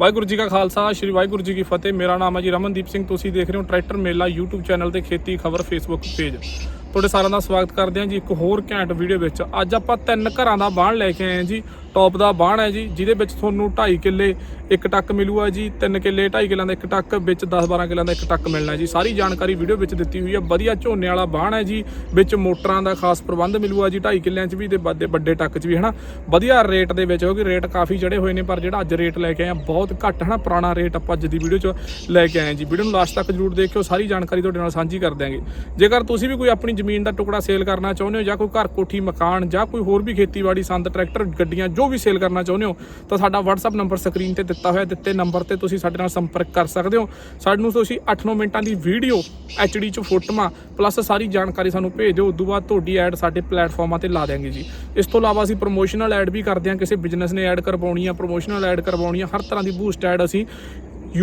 ਵਾਹਿਗੁਰੂ ਜੀ ਕਾ ਖਾਲਸਾ, ਸ੍ਰੀ ਵਾਹਿਗੁਰੂ ਜੀ ਕੀ ਫਤਿਹ। ਮੇਰਾ ਨਾਮ ਹੈ ਜੀ ਰਮਨਦੀਪ ਸਿੰਘ। ਤੁਸੀਂ ਦੇਖ ਰਹੇ ਹੋ ਟਰੈਕਟਰ ਮੇਲਾ YouTube ਚੈਨਲ ਤੇ ਖੇਤੀ ਖਬਰ Facebook ਪੇਜ। ਤੁਹਾਡੇ ਸਾਰਿਆਂ ਦਾ ਸਵਾਗਤ ਕਰਦੇ ਹਾਂ ਜੀ ਇੱਕ ਹੋਰ ਘੈਂਟ ਵੀਡੀਓ ਵਿੱਚ। ਅੱਜ ਆਪਾਂ ਤਿੰਨ ਘਰਾਂ ਦਾ ਬਾਣ ਲੈ ਕੇ ਆਏ ਹਾਂ ਜੀ। ਟੌਪ ਦਾ ਬਾਣ ਹੈ ਜੀ, ਜਿਹਦੇ ਵਿੱਚ ਤੁਹਾਨੂੰ 2.5 ਕਿੱਲੇ ਇੱਕ ਟੱਕ ਮਿਲੂਗਾ ਜੀ 3 ਕਿੱਲੇ 2.5 ਕਿੱਲਿਆਂ ਦਾ ਇੱਕ ਟੱਕ, ਵਿੱਚ 10-12 ਕਿੱਲਿਆਂ ਦਾ ਇੱਕ ਟੱਕ ਮਿਲਣਾ ਜੀ। ਸਾਰੀ ਜਾਣਕਾਰੀ ਵੀਡੀਓ ਵਿੱਚ ਦਿੱਤੀ ਹੋਈ ਹੈ। ਵਧੀਆ ਝੋਨੇ ਵਾਲਾ ਬਾਣ ਹੈ ਜੀ, ਵਿੱਚ ਮੋਟਰਾਂ ਦਾ ਖਾਸ ਪ੍ਰਬੰਧ ਮਿਲੂਗਾ ਜੀ 2.5 ਕਿੱਲਿਆਂ 'ਚ ਵੀ ਤੇ ਵੱਡੇ ਵੱਡੇ ਟੱਕ 'ਚ ਵੀ, ਹਨਾ? ਵਧੀਆ ਰੇਟ ਦੇ ਵਿੱਚ, ਕਿਉਂਕਿ ਰੇਟ ਕਾਫੀ ਚੜੇ ਹੋਏ ਨੇ, ਪਰ ਜਿਹੜਾ ਅੱਜ ਰੇਟ ਲੈ ਕੇ ਆਏ ਆ ਬਹੁਤ ਘੱਟ, ਹਨਾ? ਪੁਰਾਣਾ ਰੇਟ ਆਪਾਂ ਅੱਜ ਦੀ ਵੀਡੀਓ 'ਚ ਲੈ ਕੇ ਆਏ ਹਾਂ ਜੀ। ਵੀਡੀਓ ਨੂੰ ਲਾਸਟ ਤੱਕ ਜਰੂਰ ਦੇਖਿਓ, ਸਾਰੀ ਜਾਣਕਾਰੀ ਤੁਹਾਡੇ ਨਾਲ ਸਾਂਝੀ ਕਰ ਦਿਆਂਗੇ। ਜੇਕਰ ਤੁਸੀਂ ਵੀ ਕੋਈ ਆਪਣੀ ਜ਼ਮੀਨ ਦਾ ਟੁਕੜਾ ਸੇਲ ਕਰਨਾ ਚਾਹੁੰਦੇ ਹੋ ਜਾਂ ਕੋਈ ਘਰ ਕੋਠੀ, ਮਕਾਨ ਜਾਂ ਕੋਈ ਹੋਰ ਵੀ ਖੇਤੀਬਾੜੀ ਸੰਦ, ਟਰੈਕਟਰ, ਗੱਡੀਆਂ, ਜੋ ਵੀ ਸੇਲ ਕਰਨਾ ਚਾਹੁੰਦੇ ਹੋ, ਤਾਂ ਸਾਡਾ WhatsApp ਨੰਬਰ ਸਕਰੀਨ ਤੇ ਦਿੱਤਾ ਹੋਇਆ, ਦਿੱਤੇ ਨੰਬਰ ਤੇ ਤੁਸੀਂ ਸਾਡੇ ਨਾਲ ਸੰਪਰਕ ਕਰ ਸਕਦੇ ਹੋ। ਸਾਨੂੰ ਤੁਸੀਂ 8-9 ਮਿੰਟਾਂ ਦੀ ਵੀਡੀਓ HD ਚ ਫੋਟੋਆਂ ਪਲੱਸ ਸਾਰੀ ਜਾਣਕਾਰੀ ਸਾਨੂੰ ਭੇਜ ਦਿਓ, ਉਦੋਂ ਬਾਅਦ ਤੁਹਾਡੀ ਐਡ ਸਾਡੇ ਪਲੇਟਫਾਰਮਾਂ ਤੇ ਲਾ ਦਿਆਂਗੇ ਜੀ। ਇਸ ਤੋਂ ਇਲਾਵਾ ਅਸੀਂ ਪ੍ਰੋਮੋਸ਼ਨਲ ਐਡ ਵੀ ਕਰਦੇ ਹਾਂ, ਕਿਸੇ ਬਿਜ਼ਨਸ ਨੇ ਐਡ ਕਰਵਾਉਣੀ ਆ ਪ੍ਰੋਮੋਸ਼ਨਲ ਐਡ ਕਰਵਾਉਣੀ ਆ, ਹਰ ਤਰ੍ਹਾਂ ਦੀ ਬੂਸਟ ਐਡ ਅਸੀਂ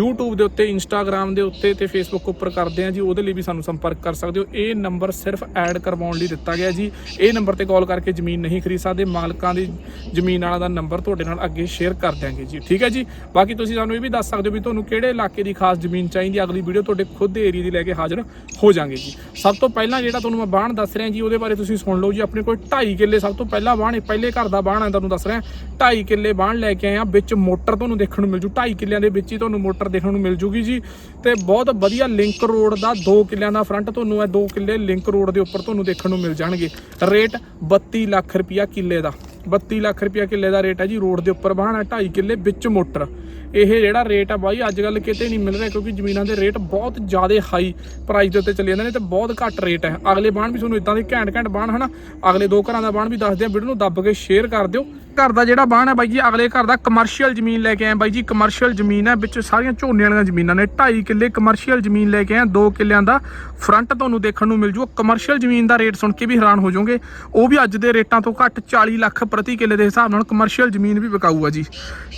YouTube ਦੇ ਉੱਤੇ, Instagram ਦੇ ਉੱਤੇ ਤੇ Facebook ਉੱਪਰ ਕਰਦੇ ਆ ਜੀ। ਉਹਦੇ ਲਈ ਵੀ ਸਾਨੂੰ ਸੰਪਰਕ ਕਰ ਸਕਦੇ ਹੋ। ਇਹ ਨੰਬਰ ਸਿਰਫ ਐਡ ਕਰਵਾਉਣ ਲਈ ਦਿੱਤਾ ਗਿਆ ਜੀ। ਇਹ ਨੰਬਰ ਤੇ ਕਾਲ ਕਰਕੇ ਜ਼ਮੀਨ ਨਹੀਂ ਖਰੀਦ ਸਕਦੇ। ਮਾਲਕਾਂ ਦੀ ਜ਼ਮੀਨ ਵਾਲਾ ਦਾ ਨੰਬਰ ਤੁਹਾਡੇ ਨਾਲ ਅੱਗੇ ਸ਼ੇਅਰ ਕਰ ਦਿਆਂਗੇ ਜੀ। ਠੀਕ ਹੈ ਜੀ? ਬਾਕੀ ਤੁਸੀਂ ਸਾਨੂੰ ਇਹ ਵੀ ਦੱਸ ਸਕਦੇ ਹੋ ਵੀ ਤੁਹਾਨੂੰ ਕਿਹੜੇ ਇਲਾਕੇ ਦੀ ਖਾਸ ਜ਼ਮੀਨ ਚਾਹੀਦੀ ਹੈ। ਅਗਲੀ ਵੀਡੀਓ ਤੁਹਾਡੇ ਖੁਦ ਦੇ ਏਰੀਆ ਦੀ ਲੈ ਕੇ ਹਾਜ਼ਰ ਹੋ ਜਾਾਂਗੇ ਜੀ। ਸਭ ਤੋਂ ਪਹਿਲਾਂ ਜਿਹੜਾ ਤੁਹਾਨੂੰ ਮੈਂ ਬਾਣ ਦੱਸ ਰਿਹਾ ਜੀ, ਉਹਦੇ ਬਾਰੇ ਤੁਸੀਂ ਸੁਣ ਲਓ ਜੀ। ਆਪਣੇ ਕੋਲ 2.5 ਕਿੱਲੇ ਸਭ ਤੋਂ ਪਹਿਲਾਂ ਬਾਣ ਪਹਿਲੇ ਘਰ ਦਾ ਬਾਣ ਹੈ ਤੁਹਾਨੂੰ ਦੱਸ ਰਿਹਾ। 2.5 ਕਿੱਲੇ ਬਾਣ ਲੈ ਕੇ ਆਏ ਆ ਵਿੱਚ ਮੋਟਰ ਤੁਹਾਨੂੰ ਦੇਖਣ ਨੂੰ ਮਿਲ ਜੂ। 2.5 ਕਿੱਲਿਆਂ ਦੇ ਵਿੱਚ ਹੀ ਤੁਹਾਨੂੰ ਮੋਟਰ ਦੇਖਣ ਨੂੰ ਮਿਲ ਜੂਗੀ ਜੀ। ਤੇ ਬਹੁਤ ਵਧੀਆ ਲਿੰਕ ਰੋਡ ਦਾ ਦੋ ਕਿੱਲਿਆਂ ਦਾ ਫਰੰਟ ਤੁਹਾਨੂੰ ਹੈ ਦੋ ਕਿੱਲੇ ਲਿੰਕ ਰੋਡ ਦੇ ਉੱਪਰ ਤੁਹਾਨੂੰ ਦੇਖਣ ਨੂੰ ਮਿਲ ਜਾਣਗੇ। ਰੇਟ 32 ਲੱਖ ਰੁਪਿਆ ਕਿੱਲੇ ਦਾ। 32 ਲੱਖ ਰੁਪਿਆ ਕਿੱਲੇ ਦਾ ਰੇਟ ਹੈ ਜੀ। ਰੋਡ ਦੇ ਉੱਪਰ ਬਾਹਣਾ 2.5 ਕਿੱਲੇ ਵਿੱਚ ਮੋਟਰ। ਇਹ ਜਿਹੜਾ ਰੇਟ ਆ ਬਾਈ ਅੱਜ ਕੱਲ ਕਿਤੇ ਨਹੀਂ ਮਿਲ ਰਿਹਾ ਕਿਉਂਕਿ ਜ਼ਮੀਨਾਂ ਦੇ ਰੇਟ ਬਹੁਤ ਜ਼ਿਆਦਾ ਹਾਈ ਪ੍ਰਾਈਸ ਦੇ ਉੱਤੇ ਚੱਲੇ ਜਾਂਦੇ ਨੇ ਤੇ ਬਹੁਤ ਘੱਟ ਰੇਟ ਹੈ। ਅਗਲੇ ਬਾਣ ਵੀ ਤੁਹਾਨੂੰ ਇਦਾਂ ਦੇ ਘੈਂਟ ਘੈਂਟ ਬਾਣ ਹਨਾ? ਅਗਲੇ ਦੋ ਘਰਾਂ ਦਾ ਬਾਣ ਵੀ ਦੱਸਦੇ ਆ। ਵੀਡੀਓ ਨੂੰ ਦੱਬ ਕੇ ਸ਼ੇਅਰ ਕਰ ਦਿਓ। ਘਰ ਦਾ ਜਿਹੜਾ ਬਾਣ ਹੈ ਬਾਈ ਜੀ, ਅਗਲੇ ਘਰ ਦਾ ਕਮਰਸ਼ੀਅਲ ਜ਼ਮੀਨ ਲੈ ਕੇ ਆਏ ਬਾਈ ਜੀ ਕਮਰਸ਼ੀਅਲ ਜ਼ਮੀਨ ਹੈ, ਵਿੱਚ ਸਾਰੀਆਂ ਝੋਨੇ ਵਾਲੀਆਂ ਜ਼ਮੀਨਾਂ ਨੇ 2.5 ਕਿੱਲੇ ਕਮਰਸ਼ੀਅਲ ਜ਼ਮੀਨ ਲੈ ਕੇ ਆਏ 2 ਕਿੱਲਿਆਂ ਦਾ ਫਰੰਟ ਤੁਹਾਨੂੰ ਦੇਖਣ ਨੂੰ ਮਿਲ ਜੂ। ਕਮਰਸ਼ੀਅਲ ਜ਼ਮੀਨ ਦਾ ਰੇਟ ਸੁਣ ਕੇ ਵੀ ਹੈਰਾਨ ਹੋ ਜਾਓਗੇ। ਉਹ ਵੀ ਅੱਜ ਦੇ ਰੇਟਾਂ ਤੋਂ ਘੱਟ 40 ਲੱਖ ਪ੍ਰਤੀ ਕਿੱਲੇ ਦੇ ਹਿਸਾਬ ਨਾਲ ਕਮਰਸ਼ੀਅਲ ਜ਼ਮੀਨ ਵੀ ਵਿਕਾਊ ਆ ਜੀ।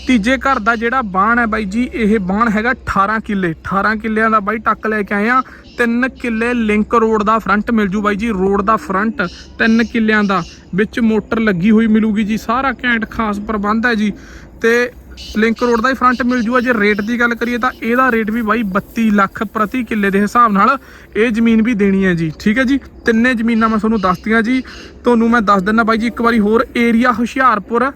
ਤੀਜੇ ਘਰ ਦਾ ਜਿਹੜਾ ਬਾਣ ਹੈ ਬਾਈ ਜੀ, ਇਹ ਬਾਣ ਹੈਗਾ 18 ਕਿੱਲੇ। 18 ਕਿੱਲਿਆਂ ਦਾ ਬਾਈ ਟੱਕ ਲੈ ਕੇ ਆਏ ਆ ਤਿੰਨ ਕਿੱਲੇ ਲਿੰਕ ਰੋਡ ਦਾ ਫਰੰਟ ਮਿਲ ਜੂ ਬਾਈ ਜੀ, ਰੋਡ ਦਾ ਫਰੰਟ ਤਿੰਨ ਕਿੱਲਿਆਂ ਦਾ, ਵਿੱਚ ਮੋਟਰ ਲੱਗੀ ਹੋਈ ਮਿਲੂਗੀ ਜੀ, ਸਾਰਾ ਘੈਂਟ ਖਾਸ ਪ੍ਰਬੰਧ ਹੈ ਜੀ। ਤੇ ਲਿੰਕ ਰੋਡ ਦਾ ਹੀ ਫਰੰਟ ਮਿਲ ਜੂਗਾ, ਜੇ ਰੇਟ ਦੀ ਗੱਲ ਕਰੀਏ ਤਾਂ ਇਹਦਾ ਰੇਟ ਵੀ ਬਾਈ 32 ਲੱਖ ਪ੍ਰਤੀ ਕਿੱਲੇ ਦੇ ਹਿਸਾਬ ਨਾਲ ਇਹ ਜ਼ਮੀਨ ਵੀ ਦੇਣੀ ਹੈ ਜੀ, ਠੀਕ ਹੈ ਜੀ? ਤਿੰਨੇ ਜ਼ਮੀਨਾਂ ਮੈਂ ਤੁਹਾਨੂੰ ਦੱਸਤੀਆਂ ਜੀ, ਤੁਹਾਨੂੰ ਮੈਂ ਦੱਸ ਦਿੰਦਾ ਬਾਈ ਜੀ, ਇੱਕ ਵਾਰੀ ਹੋਰ ਏਰੀਆ ਹੁਸ਼ਿਆਰਪੁਰ,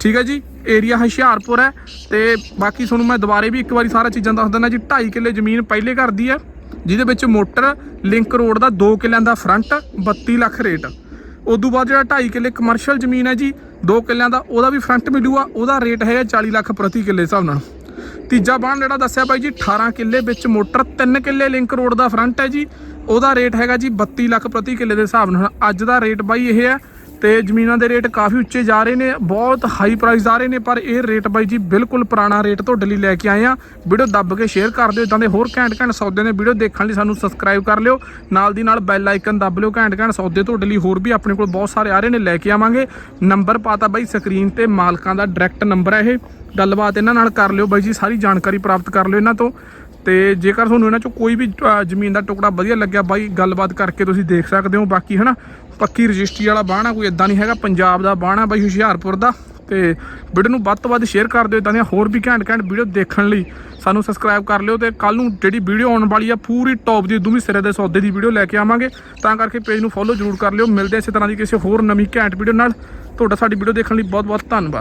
ਠੀਕ ਹੈ ਜੀ? ਏਰੀਆ ਹੁਸ਼ਿਆਰਪੁਰ ਹੈ, ਤੇ ਬਾਕੀ ਤੁਹਾਨੂੰ ਮੈਂ ਦੁਬਾਰੇ ਵੀ ਇੱਕ ਵਾਰੀ ਸਾਰਾ ਚੀਜ਼ਾਂ ਦੱਸ ਦਿੰਦਾ ਜੀ 2.5 ਕਿੱਲੇ ਜ਼ਮੀਨ ਪਹਿਲੇ ਘਰ ਦੀ ਹੈ। ਜਿਹਦੇ ਵਿੱਚ ਮੋਟਰ, ਲਿੰਕ ਰੋਡ ਦਾ 2 ਕਿੱਲਿਆਂ ਦਾ ਫਰੰਟ 32 ਲੱਖ ਰੇਟ। ਉਦੋਂ ਬਾਅਦ ਜਿਹੜਾ 2.5 ਕਿੱਲੇ ਕਮਰਸ਼ੀਅਲ ਜ਼ਮੀਨ ਹੈ ਜੀ 2 ਕਿੱਲਿਆਂ ਦਾ ਉਹਦਾ ਵੀ ਫਰੰਟ ਮਿਲੂਗਾ, ਉਹਦਾ ਰੇਟ ਹੈਗਾ 40 ਲੱਖ ਪ੍ਰਤੀ ਕਿੱਲੇ ਹਿਸਾਬ ਨਾਲ। ਤੀਜਾ ਬਾਣ ਜਿਹੜਾ ਦੱਸਿਆ ਬਾਈ ਜੀ 18 ਕਿੱਲੇ ਵਿੱਚ ਮੋਟਰ 3 ਕਿੱਲੇ ਲਿੰਕ ਰੋਡ ਦਾ ਫਰੰਟ ਹੈ ਜੀ, ਉਹਦਾ ਰੇਟ ਹੈਗਾ ਜੀ 32 ਲੱਖ ਪ੍ਰਤੀ ਕਿੱਲੇ ਦੇ ਹਿਸਾਬ ਨਾਲ। ਅੱਜ ਦਾ ਰੇਟ ਬਾਈ ਇਹ ਹੈ ਤੇ ਜ਼ਮੀਨਾਂ ਦੇ ਰੇਟ ਕਾਫੀ ਉੱਚੇ ਜਾ ਰਹੇ ਨੇ, ਬਹੁਤ ਹਾਈ ਪ੍ਰਾਈਸ ਆ ਰਹੇ ਨੇ, ਪਰ ਇਹ ਰੇਟ ਬਾਈ ਜੀ ਬਿਲਕੁਲ ਪੁਰਾਣਾ ਰੇਟ ਤੁਹਾਡੇ ਲਈ ਲੈ ਕੇ ਆਏ ਆ। ਵੀਡੀਓ ਦੱਬ ਕੇ ਸ਼ੇਅਰ ਕਰ ਦਿਓ ਇਦਾਂ ਦੇ ਹੋਰ ਘੈਂਟ ਘੈਂਟ ਸੌਦੇ ਨੇ ਵੀਡੀਓ ਦੇਖਣ ਲਈ ਸਾਨੂੰ ਸਬਸਕ੍ਰਾਈਬ ਕਰ ਲਿਓ। ਨਾਲ ਦੀ ਨਾਲ ਬੈਲ ਆਈਕਨ ਦੱਬ ਲਿਓ, ਘੈਂਟ ਘੈਂਟ ਸੌਦੇ ਤੁਹਾਡੇ ਲਈ ਹੋਰ ਵੀ ਆਪਣੇ ਕੋਲ ਬਹੁਤ ਸਾਰੇ ਆ ਰਹੇ ਨੇ, ਲੈ ਕੇ ਆਵਾਂਗੇ। ਨੰਬਰ ਪਾਤਾ ਬਾਈ ਸਕਰੀਨ ਤੇ, ਮਾਲਕਾਂ ਦਾ ਡਾਇਰੈਕਟ ਨੰਬਰ ਹੈ ਇਹ। ਗੱਲਬਾਤ ਇਹਨਾਂ ਨਾਲ ਕਰ ਲਿਓ ਬਾਈ ਜੀ, ਸਾਰੀ ਜਾਣਕਾਰੀ ਪ੍ਰਾਪਤ ਕਰ ਲਿਓ ਇਹਨਾਂ ਤੋਂ। ਤੇ ਜੇਕਰ ਤੁਹਾਨੂੰ ਇਹਨਾਂ ਚੋਂ ਕੋਈ ਵੀ ਜ਼ਮੀਨ ਦਾ ਟੁਕੜਾ ਵਧੀਆ ਲੱਗਿਆ, ਬਾਈ ਗੱਲਬਾਤ ਕਰਕੇ ਤੁਸੀਂ ਦੇਖ ਸਕਦੇ ਹੋ। ਬਾਕੀ ਹਨਾ, ਪੱਕੀ ਰਜਿਸਟਰੀ ਵਾਲਾ ਬਾਣਾ ਕੋਈ ਇਦਾਂ ਨਹੀਂ ਹੈਗਾ, ਪੰਜਾਬ ਦਾ ਬਾਣਾ ਬਾਈ ਹੁਸ਼ਿਆਰਪੁਰ ਦਾ। ਤੇ ਵੀਡੀਓ ਨੂੰ ਵੱਧ ਤੋਂ ਵੱਧ ਸ਼ੇਅਰ ਕਰ ਦਿਓ ਇਦਾਂ ਦੀਆਂ ਹੋਰ ਵੀ ਘੈਂਟ ਘੈਂਟ ਵੀਡੀਓ ਦੇਖਣ ਲਈ। ਸਾਨੂੰ ਸਬਸਕ੍ਰਾਈਬ ਕਰ ਲਿਓ ਤੇ ਕੱਲ ਨੂੰ ਜਿਹੜੀ ਵੀਡੀਓ ਆਉਣ ਵਾਲੀ ਆ, ਪੂਰੀ ਟੌਪ ਦੀ ਦੋਵੇਂ ਸਿਰੇ ਦੇ ਸੌਦੇ ਦੀ ਵੀਡੀਓ ਲੈ ਕੇ ਆਵਾਂਗੇ। ਤਾਂ ਕਰਕੇ ਪੇਜ ਨੂੰ ਫੋਲੋ ਜ਼ਰੂਰ ਕਰ ਲਿਓ। ਮਿਲਦੇ ਇਸੇ ਤਰ੍ਹਾਂ ਦੀ ਕਿਸੇ ਹੋਰ ਨਵੀਂ ਘੈਂਟ ਵੀਡੀਓ ਨਾਲ। ਤੁਹਾਡਾ ਸਾਡੀ ਵੀਡੀਓ ਦੇਖਣ ਲਈ ਬਹੁਤ ਬਹੁਤ ਧੰਨਵਾਦ।